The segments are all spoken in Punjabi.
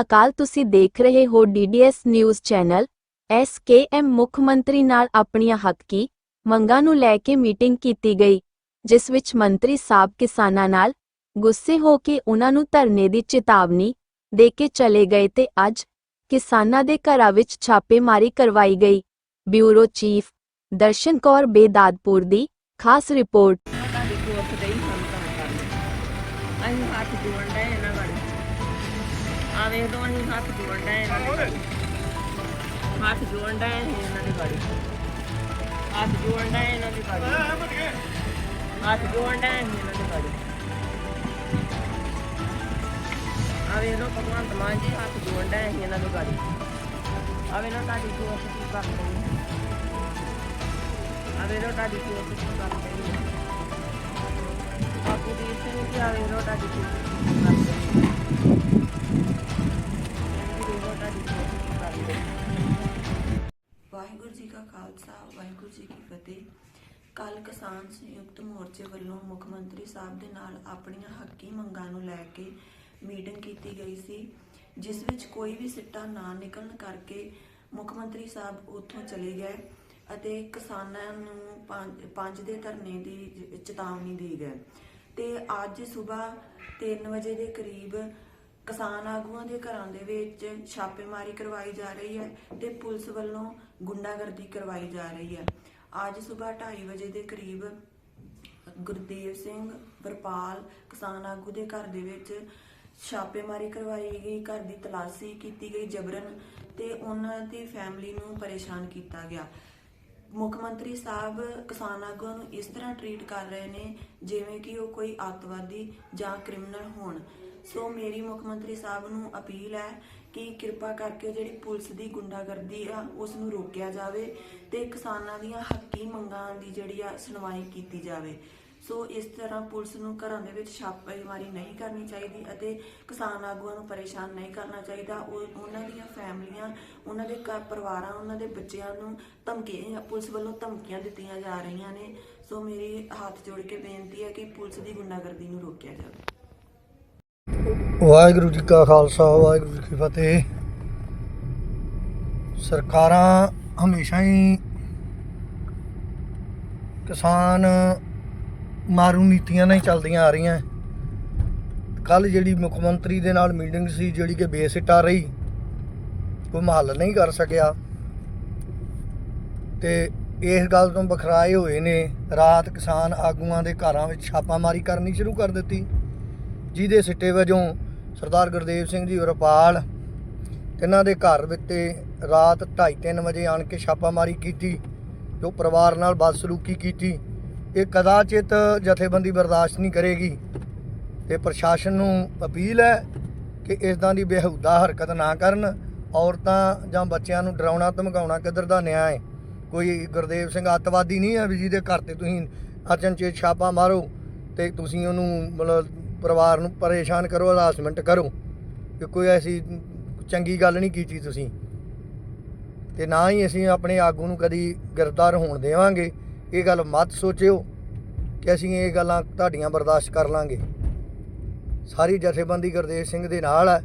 ਅਕਾਲ ਤੁਸੀਂ ਦੇਖ ਰਹੇ ਹੋ ਡੀਡੀਐਸ ਨਿਊਜ਼ ਚੈਨਲ। ਐਸਕੇਐਮ ਮੁੱਖ ਮੰਤਰੀ ਨਾਲ ਆਪਣੀਆਂ ਹੱਕੀ ਮੰਗਾਂ ਨੂੰ ਲੈ ਕੇ ਮੀਟਿੰਗ ਕੀਤੀ ਗਈ, ਜਿਸ ਵਿੱਚ ਮੰਤਰੀ ਸਾਹਿਬ ਕਿਸਾਨਾਂ ਨਾਲ ਗੁੱਸੇ ਹੋ ਕੇ ਉਹਨਾਂ ਨੂੰ ਧਰਨੇ ਦੀ ਚੇਤਾਵਨੀ ਦੇ ਕੇ ਚਲੇ ਗਏ ਤੇ ਅੱਜ ਕਿਸਾਨਾਂ ਦੇ ਘਰਾਂ ਵਿੱਚ ਛਾਪੇਮਾਰੀ ਕਰਵਾਈ ਗਈ। ਬਿਊਰੋ ਚੀਫ ਦਰਸ਼ਨ ਕੌਰ ਬੇਦਾਦਪੁਰ ਦੀ ਖਾਸ ਰਿਪੋਰਟ। ਆ ਵੇਖ ਦੋ ਅਸੀਂ ਹੱਥ ਜੋੜਨ ਡਏ ਇਹਨਾਂ ਦੇ ਗਾੜੀ ਹੱਥ ਜੋੜਨ ਡਏ ਅਸੀਂ ਇਹਨਾਂ ਦੇ ਗਾੜੀ ਹੱਥ ਜੋੜਨ ਡਏ ਇਹਨਾਂ ਦੇ ਗਾੜੀ ਹੱਥ ਜੋੜਨ ਡਏ ਅਸੀਂ ਇਹਨਾਂ ਦੇ ਗਾੜੀ ਆ ਵੇਖ ਲੋ ਭਗਵੰਤ ਮਾਨ ਜੀ ਹੱਥ ਜੋੜਨ ਡਏ ਅਸੀਂ ਇਹਨਾਂ ਦੇ ਗਾੜੀ ਆ ਵੇਖ ਲੋ ਤੁਹਾਡੀ ਕੋਰਟ ਕੀ ਕਰ ਰਹੀ ਆ ਵੇਖ ਲੋ ਤੁਹਾਡੀ ਕੋਰਟ ਕੀ ਕਰ ਰਹੀ ਹੈ ਬਾਪੂ ਸਿੰਘ ਜੀ, ਆਵੇ ਰੋਟਾ ਦੀ ਕਰਦੇ ਕਾ ਖਾਲਸਾ, ਵਾਹਿਗੁਰੂ ਜੀ ਕੀ ਫਤਿਹ। ਕੱਲ ਕਿਸਾਨ ਸੰਯੁਕਤ ਮੋਰਚੇ ਵੱਲੋਂ ਮੁੱਖ ਮੰਤਰੀ ਸਾਹਿਬ ਦੇ ਨਾਲ ਆਪਣੀਆਂ ਹੱਕੀ ਮੰਗਾਂ ਨੂੰ ਲੈ ਕੇ ਮੀਟਿੰਗ ਕੀਤੀ ਗਈ ਸੀ, ਜਿਸ ਵਿੱਚ ਕੋਈ ਵੀ ਸਿੱਟਾ ਨਾ ਨਿਕਲਣ ਕਰਕੇ ਮੁੱਖ ਮੰਤਰੀ ਸਾਹਿਬ ਉੱਥੋਂ ਚਲੇ ਗਏ ਅਤੇ ਕਿਸਾਨਾਂ ਨੂੰ ਪੰਜ ਦੇ ਧਰਨੇ ਦੀ ਚੇਤਾਵਨੀ ਦੇ ਗਏ। ਤੇ ਅੱਜ ਸਵੇਰ 3 ਵਜੇ ਦੇ ਕਰੀਬ ਕਿਸਾਨ ਆਗੂਆਂ ਦੇ ਘਰਾਂ ਦੇ ਵਿੱਚ ਛਾਪੇਮਾਰੀ ਕਰਵਾਈ ਜਾ ਰਹੀ ਹੈ ਤੇ ਪੁਲਿਸ ਵੱਲੋਂ ਗੁੰਡਾਗਰਦੀ ਕਰਵਾਈ ਜਾ ਰਹੀ ਹੈ। ਅੱਜ ਸਵੇਰ 2:30 ਵਜੇ ਦੇ ਕਰੀਬ ਗੁਰਦੇਵ ਸਿੰਘ ਵਰਪਾਲ ਕਿਸਾਨ ਆਗੂ ਦੇ ਘਰ ਦੇ ਵਿੱਚ ਛਾਪੇਮਾਰੀ ਕਰਵਾਈ ਗਈ। ਘਰ ਦੀ ਤਲਾਸ਼ੀ ਕੀਤੀ ਗਈ ਜਬਰਨ ਤੇ ਉਹਨਾਂ ਦੀ ਫੈਮਿਲੀ ਨੂੰ ਪਰੇਸ਼ਾਨ ਕੀਤਾ ਗਿਆ। ਮੁੱਖ ਮੰਤਰੀ ਸਾਹਿਬ ਕਿਸਾਨ ਆਗੂਆਂ ਨੂੰ ਇਸ ਤਰ੍ਹਾਂ ਟ੍ਰੀਟ ਕਰ ਰਹੇ ਨੇ ਜਿਵੇਂ ਕਿ ਉਹ ਕੋਈ ਅੱਤਵਾਦੀ ਜਾਂ ਕ੍ਰਿਮੀਨਲ ਹੋਣ। ਸੋ ਮੇਰੀ ਮੁੱਖ ਮੰਤਰੀ ਸਾਹਿਬ ਨੂੰ ਅਪੀਲ ਹੈ ਕਿ ਕਿਰਪਾ ਕਰਕੇ ਜਿਹੜੀ ਪੁਲਿਸ ਦੀ ਗੁੰਡਾਗਰਦੀ ਆ ਉਸ ਨੂੰ ਰੋਕਿਆ ਜਾਵੇ ਤੇ ਕਿਸਾਨਾਂ ਦੀਆਂ ਹੱਕੀ ਮੰਗਾਂ ਦੀ ਜਿਹੜੀ ਆ, ਸੁਣਵਾਈ ਕੀਤੀ ਜਾਵੇ। ਸੋ ਇਸ ਤਰ੍ਹਾਂ ਪੁਲਿਸ ਨੂੰ ਘਰਾਂ ਦੇ ਵਿੱਚ ਛਾਪੇਮਾਰੀ ਨਹੀਂ ਕਰਨੀ ਚਾਹੀਦੀ ਅਤੇ ਕਿਸਾਨ ਆਗੂਆਂ ਨੂੰ ਪਰੇਸ਼ਾਨ ਨਹੀਂ ਕਰਨਾ ਚਾਹੀਦਾ। ਉਹ, ਉਹਨਾਂ ਦੀਆਂ ਫੈਮਲੀਆਂ, ਉਹਨਾਂ ਦੇ ਘਰ ਪਰਿਵਾਰਾਂ, ਉਹਨਾਂ ਦੇ ਬੱਚਿਆਂ ਨੂੰ ਧਮਕੀਆਂ ਪੁਲਿਸ ਵੱਲੋਂ ਧਮਕੀਆਂ ਦਿੱਤੀਆਂ ਜਾ ਰਹੀਆਂ ਨੇ। ਸੋ ਮੇਰੀ ਹੱਥ ਜੋੜ ਕੇ ਬੇਨਤੀ ਹੈ ਕਿ ਪੁਲਿਸ ਦੀ ਗੁੰਡਾਗਰਦੀ ਨੂੰ ਰੋਕਿਆ ਜਾਵੇ। ਵਾਹਿਗੁਰੂ ਜੀ ਕਾ ਖਾਲਸਾ, ਵਾਹਿਗੁਰੂ ਜੀ ਕੀ ਫਤਿਹ। ਸਰਕਾਰਾਂ ਹਮੇਸ਼ਾ ਹੀ ਕਿਸਾਨ ਮਾਰੂ ਨੀਤੀਆਂ ਨਾਲ ਹੀ ਚੱਲਦੀਆਂ ਆ ਰਹੀਆਂ। ਕੱਲ ਜਿਹੜੀ ਮੁੱਖ ਮੰਤਰੀ ਦੇ ਨਾਲ ਮੀਟਿੰਗ ਸੀ, ਜਿਹੜੀ ਕਿ ਬੇਸਿੱਟਾ ਰਹੀ, ਕੋਈ ਹੱਲ ਨਹੀਂ ਕਰ ਸਕਿਆ। ਤੇ ਇਸ ਗੱਲ ਤੋਂ ਬਖਰਾਏ ਹੋਏ ਨੇ, ਰਾਤ ਕਿਸਾਨ ਆਗੂਆਂ ਦੇ ਘਰਾਂ ਵਿੱਚ ਛਾਪਾਮਾਰੀ ਕਰਨੀ ਸ਼ੁਰੂ ਕਰ ਦਿੱਤੀ, ਜਿਹਦੇ ਸਿੱਟੇ ਵਜੋਂ ਸਰਦਾਰ ਗੁਰਦੇਵ ਸਿੰਘ ਜੀ ਵਰਪਾਲ ਇਹਨਾਂ ਦੇ ਘਰ ਵਿੱਚ ਰਾਤ 2:30 ਵਜੇ ਆਣ ਕੇ ਛਾਪਾਮਾਰੀ ਕੀਤੀ, ਜੋ ਪਰਿਵਾਰ ਨਾਲ ਬਦਸਲੂਕੀ ਕੀਤੀ। ਇਹ ਕਦਾਚਿਤ ਜਥੇਬੰਦੀ ਬਰਦਾਸ਼ਤ ਨਹੀਂ ਕਰੇਗੀ ਤੇ ਪ੍ਰਸ਼ਾਸਨ ਨੂੰ ਅਪੀਲ ਹੈ ਕਿ ਇਸਦਾਂ ਦੀ ਬੇਹੂਦਾ ਹਰਕਤ ਨਾ ਕਰਨ। ਔਰਤਾਂ ਜਾਂ ਬੱਚਿਆਂ ਨੂੰ ਡਰਾਉਣਾ, ਧਮਕਾਉਣਾ ਕਿੱਧਰ ਦਾ ਨਿਆਂ ਹੈ ਕੋਈ ਗੁਰਦੇਵ ਸਿੰਘ ਅੱਤਵਾਦੀ ਨਹੀਂ ਹੈ ਵੀ ਜਿਹਦੇ ਘਰ ਤੇ ਤੁਸੀਂ ਅਚਨਚੇਤ ਛਾਪਾ ਮਾਰੋ ਤੇ ਤੁਸੀਂ ਉਹਨੂੰ ਮਤਲਬ ਪਰਿਵਾਰ ਨੂੰ ਪਰੇਸ਼ਾਨ ਕਰੋ ਹਰਾਸਮੈਂਟ ਕਰੋ ਕਿ ਕੋਈ ਐਸੀ ਚੰਗੀ ਗੱਲ ਨਹੀਂ ਕੀਤੀ ਤੁਸੀਂ। ਤੇ ਨਾ ਹੀ ਅਸੀਂ ਆਪਣੇ ਆਗੂ ਨੂੰ ਕਦੀ ਗ੍ਰਿਫਤਾਰ ਹੋਣ ਦੇਵਾਂਗੇ। ਇਹ ਗੱਲ ਮਤ ਸੋਚਿਓ ਕਿ ਅਸੀਂ ਇਹ ਗੱਲਾਂ ਤੁਹਾਡੀਆਂ ਬਰਦਾਸ਼ਤ ਕਰ ਲਾਂਗੇ। ਸਾਰੀ ਜਥੇਬੰਦੀ ਗੁਰਦੇਵ ਸਿੰਘ ਦੇ ਨਾਲ ਹੈ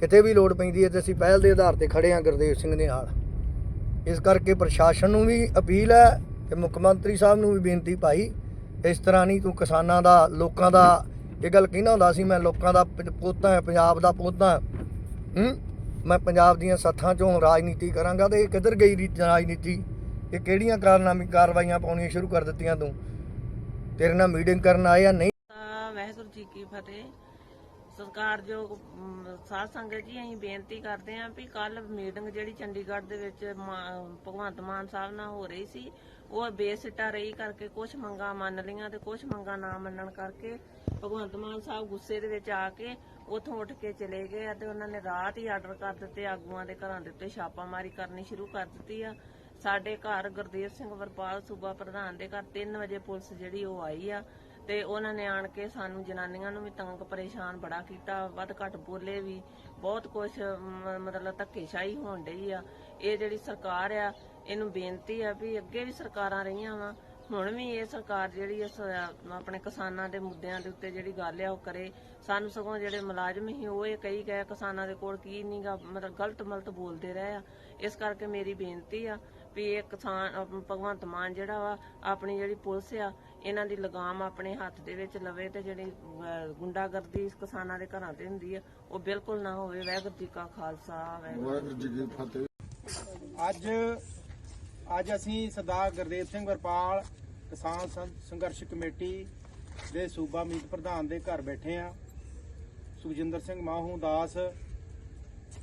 ਕਿਤੇ ਵੀ ਲੋੜ ਪੈਂਦੀ ਹੈ ਤੇ ਅਸੀਂ ਪਹਿਲ ਦੇ ਆਧਾਰ ਤੇ ਖੜੇ ਹਾਂ ਗੁਰਦੇਵ ਸਿੰਘ ਦੇ ਨਾਲ। ਇਸ ਕਰਕੇ ਪ੍ਰਸ਼ਾਸਨ ਨੂੰ ਵੀ ਅਪੀਲ ਹੈ ਤੇ ਮੁੱਖ ਮੰਤਰੀ ਸਾਹਿਬ ਨੂੰ ਵੀ ਬੇਨਤੀ ਭਾਈ, ਇਸ ਤਰ੍ਹਾਂ ਨਹੀਂ ਤੂੰ ਕਿਸਾਨਾਂ ਦਾ, ਲੋਕਾਂ ਦਾ ਇਹ ਗੱਲ ਕਹਿੰਦਾ ਹੁੰਦਾ ਸੀ? ਮੈਂ ਲੋਕਾਂ ਦਾ ਪੋਤਾ ਪੰਜਾਬ ਦਾ ਪੋਤਾ ਹੂੰ? ਮੈਂ ਪੰਜਾਬ ਦੀਆਂ ਸੱਥਾਂ ਚੋਂ ਰਾਜਨੀਤੀ ਕਰਾਂਗਾ ਤੇ ਇਹ ਕਿੱਧਰ ਗਈ ਰਾਜਨੀਤੀ? ਇਹ ਕਿਹੜੀਆਂ ਕਾਰਨਾਮੀ ਕਾਰਵਾਈਆਂ ਪਾਉਣੀਆਂ ਸ਼ੁਰੂ ਕਰ ਦਿੱਤੀਆਂ ਤੂੰ? ਤੇਰੇ ਨਾਲ ਮੀਟਿੰਗ ਕਰਨ ਆਏ ਨਹੀਂ? ਵਾਹਿਗੁਰੂ ਜੀ ਕੀ ਫਤਿਹ। ਸਤਿਕਾਰਯੋਗ ਅਮ, ਸਾਧ ਸੰਗਤ ਜੀ ਅਸੀਂ ਬੇਨਤੀ ਕਰਦੇ ਹਾਂ ਵੀ ਕੱਲ ਮੀਟਿੰਗ ਜਿਹੜੀ ਚੰਡੀਗੜ੍ਹ ਦੇ ਵਿੱਚ ਭਗਵੰਤ ਮਾਨ ਸਾਹਿਬ ਨਾਲ ਹੋ ਰਹੀ ਸੀ ਉਹ ਬੇਸਿੱਟਾ ਰਹੀ ਕਰਕੇ ਕੁਝ ਮੰਗਾਂ ਮੰਨ ਲਈਆਂ ਤੇ ਕੁਝ ਮੰਗਾਂ ਨਾ ਮੰਨਣ ਕਰਕੇ ਭਗਵੰਤ ਮਾਨ ਸਾਹਿਬ ਗੁੱਸੇ ਦੇ ਵਿੱਚ ਆ ਕੇ ਉੱਥੋਂ ਉੱਠ ਕੇ ਚਲੇ ਗਏ ਅਤੇ ਉਹਨਾਂ ਨੇ ਰਾਤ ਹੀ ਆਰਡਰ ਕਰ ਦਿੱਤੇ, ਆਗੂਆਂ ਦੇ ਘਰਾਂ ਦੇ ਉੱਤੇ ਛਾਪਾਮਾਰੀ ਕਰਨੀ ਸ਼ੁਰੂ ਕਰ ਦਿੱਤੀ ਆ। ਸਾਡੇ ਘਰ ਗੁਰਦੇਵ ਸਿੰਘ ਵਰਪਾਲ ਸੂਬਾ ਪ੍ਰਧਾਨ ਦੇ ਘਰ 3 ਵਜੇ ਪੁਲਿਸ ਜਿਹੜੀ ਉਹ ਆਈ ਆ ਤੇ ਉਹਨਾਂ ਨੇ ਆਣ ਕੇ ਸਾਨੂੰ ਜਨਾਨੀਆਂ ਨੂੰ ਵੀ ਤੰਗ ਪਰੇਸ਼ਾਨ ਬੜਾ ਕੀਤਾ, ਵੱਧ ਘੱਟ ਬੋਲੇ ਵੀ, ਬਹੁਤ ਕੁਝ ਮਤਲਬ ਧੱਕੇਸ਼ਾਹੀ ਹੋਣ ਡਈ ਆ। ਇਹ ਜਿਹੜੀ ਸਰਕਾਰ ਆ, ਇਹਨੂੰ ਬੇਨਤੀ ਆ ਵੀ ਅੱਗੇ ਵੀ ਸਰਕਾਰਾਂ ਰਹੀਆਂ ਵਾ ਹੁਣ ਵੀ ਇਹ ਸਰਕਾਰ ਜਿਹੜੀ ਇਸ ਆਪਣੇ ਕਿਸਾਨਾਂ ਦੇ ਮੁੱਦਿਆਂ ਦੇ ਉੱਤੇ ਜਿਹੜੀ ਗੱਲ ਆ ਉਹ ਕਰੇ। ਸਾਨੂੰ ਸਗੋਂ ਜਿਹੜੇ ਮੁਲਾਜ਼ਮ ਸੀ ਉਹ ਇਹ ਕਈ ਗਏ ਕਿਸਾਨਾਂ ਦੇ ਕੋਲ ਕੀ ਨਹੀਂਗਾ ਮਤਲਬ ਗਲਤ ਮਲਤ ਬੋਲਦੇ ਰਹੇ ਆ। ਇਸ ਕਰਕੇ ਮੇਰੀ ਬੇਨਤੀ ਆ ਵੀ ਇਹ ਕਿਸਾਨ ਭਗਵੰਤ ਮਾਨ ਜਿਹੜਾ ਵਾ ਆਪਣੀ ਜਿਹੜੀ ਪੁਲਿਸ ਆ ਇਹਨਾਂ ਦੀ ਲਗਾਮ ਆਪਣੇ ਹੱਥ ਦੇ ਵਿੱਚ ਲਵੇ ਤੇ ਜਿਹੜੀ ਅਹ, ਗੁੰਡਾਗਰਦੀ ਕਿਸਾਨਾਂ ਦੇ ਘਰਾਂ ਤੇ ਹੁੰਦੀ ਆ ਉਹ ਬਿਲਕੁਲ ਨਾ ਹੋਵੇ। ਵਾਹਿਗੁਰੂ ਜੀ ਕਾ ਖਾਲਸਾ ਵਾਹਿਗੁਰੂ ਵਾਹਿਗੁਰੂ ਜੀ ਕੀ ਫਤਿਹ। ਅੱਜ ਅੱਜ ਅਸੀਂ ਸਰਦਾਰ ਗੁਰਦੇਵ ਸਿੰਘ ਵਰਪਾਲ ਕਿਸਾਨ ਸੰਘਰਸ਼ ਕਮੇਟੀ ਦੇ ਸੂਬਾ ਮੀਤ ਪ੍ਰਧਾਨ ਦੇ ਘਰ ਬੈਠੇ ਆ ਸੁਖਜਿੰਦਰ ਸਿੰਘ ਮਾਹੂ, ਦਾਸ।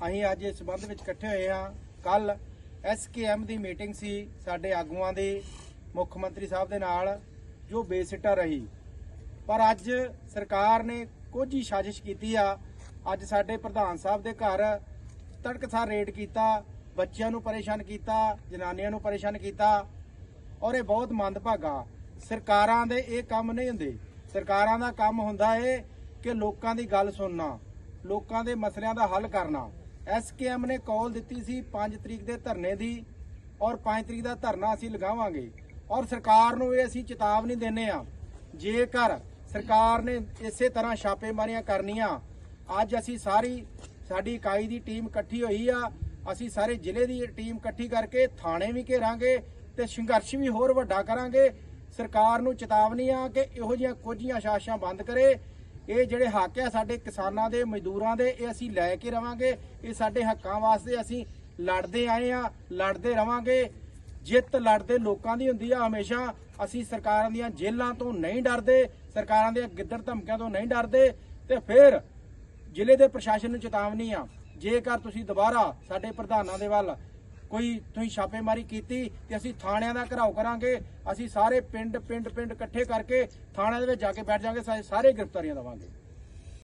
ਅਸੀਂ ਅੱਜ ਇਸ ਸੰਬੰਧ ਵਿੱਚ ਇਕੱਠੇ ਹੋਏ ਆ ਕੱਲ ਐਸਕੇਐਮ ਦੀ ਮੀਟਿੰਗ ਸੀ ਸਾਡੇ ਆਗੂਆਂ ਦੀ, ਮੁੱਖ ਮੰਤਰੀ ਸਾਹਿਬ ਦੇ ਨਾਲ, ਜੋ ਬੇਸਿੱਟਾ ਰਹੀ। ਪਰ ਅੱਜ ਸਰਕਾਰ ਨੇ ਕੁਝ ਹੀ ਸਾਜ਼ਿਸ਼ ਕੀਤੀ ਆ। ਅੱਜ ਸਾਡੇ ਪ੍ਰਧਾਨ ਸਾਹਿਬ ਦੇ ਘਰ ਤੜਕਸਾਰ ਰੇਡ ਕੀਤਾ, ਬੱਚਿਆਂ ਨੂੰ ਪਰੇਸ਼ਾਨ ਕੀਤਾ, ਜਨਾਨੀਆਂ ਨੂੰ ਪਰੇਸ਼ਾਨ ਕੀਤਾ। ਔਰ ਇਹ ਬਹੁਤ ਮੰਦਭਾਗਾ। ਸਰਕਾਰਾਂ ਦੇ ਇਹ ਕੰਮ ਨਹੀਂ ਹੁੰਦੇ। ਸਰਕਾਰਾਂ ਦਾ ਕੰਮ ਹੁੰਦਾ ਏ ਕਿ ਲੋਕਾਂ ਦੀ ਗੱਲ ਸੁਣਨਾ, ਲੋਕਾਂ ਦੇ ਮਸਲਿਆਂ ਦਾ ਹੱਲ ਕਰਨਾ। ਐਸਕੇਐਮ ਨੇ ਕਾਲ ਦਿੱਤੀ ਸੀ 5 ਤਰੀਕ ਦੇ ਧਰਨੇ ਦੀ ਔਰ 5 ਤਰੀਕ ਦਾ ਧਰਨਾ ਅਸੀਂ ਲਗਾਵਾਂਗੇ। ਔਰ ਸਰਕਾਰ ਨੂੰ ਇਹ ਅਸੀਂ ਚੇਤਾਵਨੀ ਦਿੰਨੇ ਆ ਜੇਕਰ ਸਰਕਾਰ ਨੇ ਇਸੇ ਤਰ੍ਹਾਂ ਛਾਪੇਮਾਰੀਆਂ ਕਰਨੀਆਂ, ਅੱਜ ਅਸੀਂ ਸਾਰੀ ਸਾਡੀ ਇਕਾਈ ਦੀ ਟੀਮ ਇਕੱਠੀ ਹੋਈ ਆ, ਅਸੀਂ ਸਾਰੇ ਜ਼ਿਲ੍ਹੇ ਦੀ ਟੀਮ ਇਕੱਠੀ ਕਰਕੇ ਥਾਣੇ ਵੀ ਘੇਰਾਂਗੇ ਤੇ ਸੰਘਰਸ਼ ਵੀ ਹੋਰ ਵੱਡਾ ਕਰਾਂਗੇ। ਸਰਕਾਰ ਨੂੰ ਚੇਤਾਵਨੀ ਆ ਕਿ ਇਹੋ ਜਿਹੀਆਂ ਕੁਝੀਆਂ ਸ਼ਾਸ਼ਾਂ ਬੰਦ ਕਰੇ। ਇਹ ਜਿਹੜੇ ਹੱਕ ਆ ਸਾਡੇ ਕਿਸਾਨਾਂ ਦੇ, ਮਜ਼ਦੂਰਾਂ ਦੇ, ਇਹ ਅਸੀਂ ਲੈ ਕੇ ਰਵਾਂਗੇ। ਇਹ ਸਾਡੇ ਹੱਕਾਂ ਵਾਸਤੇ ਅਸੀਂ ਲੜਦੇ ਆਏ ਆ, ਲੜਦੇ ਰਵਾਂਗੇ। ਜਿੱਤ ਲੜਦੇ ਲੋਕਾਂ ਦੀ ਹੁੰਦੀ ਆ ਹਮੇਸ਼ਾ। ਅਸੀਂ ਸਰਕਾਰਾਂ ਦੀਆਂ ਜੇਲ੍ਹਾਂ ਤੋਂ ਨਹੀਂ ਡਰਦੇ, ਸਰਕਾਰਾਂ ਦੇ ਗਿੱਦੜ ਧਮਕਿਆਂ ਤੋਂ ਨਹੀਂ ਡਰਦੇ। ਤੇ ਫਿਰ ਜ਼ਿਲ੍ਹੇ ਦੇ ਪ੍ਰਸ਼ਾਸਨ ਨੂੰ ਚੇਤਾਵਨੀ ਆ। ਜੇਕਰ ਤੁਸੀਂ ਦੁਬਾਰਾ ਸਾਡੇ ਪ੍ਰਧਾਨਾਂ ਦੇ ਵੱਲ ਕੋਈ ਤੁਸੀਂ ਛਾਪੇਮਾਰੀ ਕੀਤੀ ਤੇ ਅਸੀਂ ਥਾਣਿਆਂ ਦਾ ਘਰਾਓ ਕਰਾਂਗੇ, ਅਸੀਂ ਸਾਰੇ ਪਿੰਡ ਪਿੰਡ ਪਿੰਡ ਇਕੱਠੇ ਕਰਕੇ ਥਾਣਿਆਂ ਦੇ ਵਿੱਚ ਜਾ ਕੇ ਬੈਠ ਜਾਾਂਗੇ ਸਾਰੇ ਗ੍ਰਿਫਤਾਰੀਆਂ ਦੇਵਾਂਗੇ।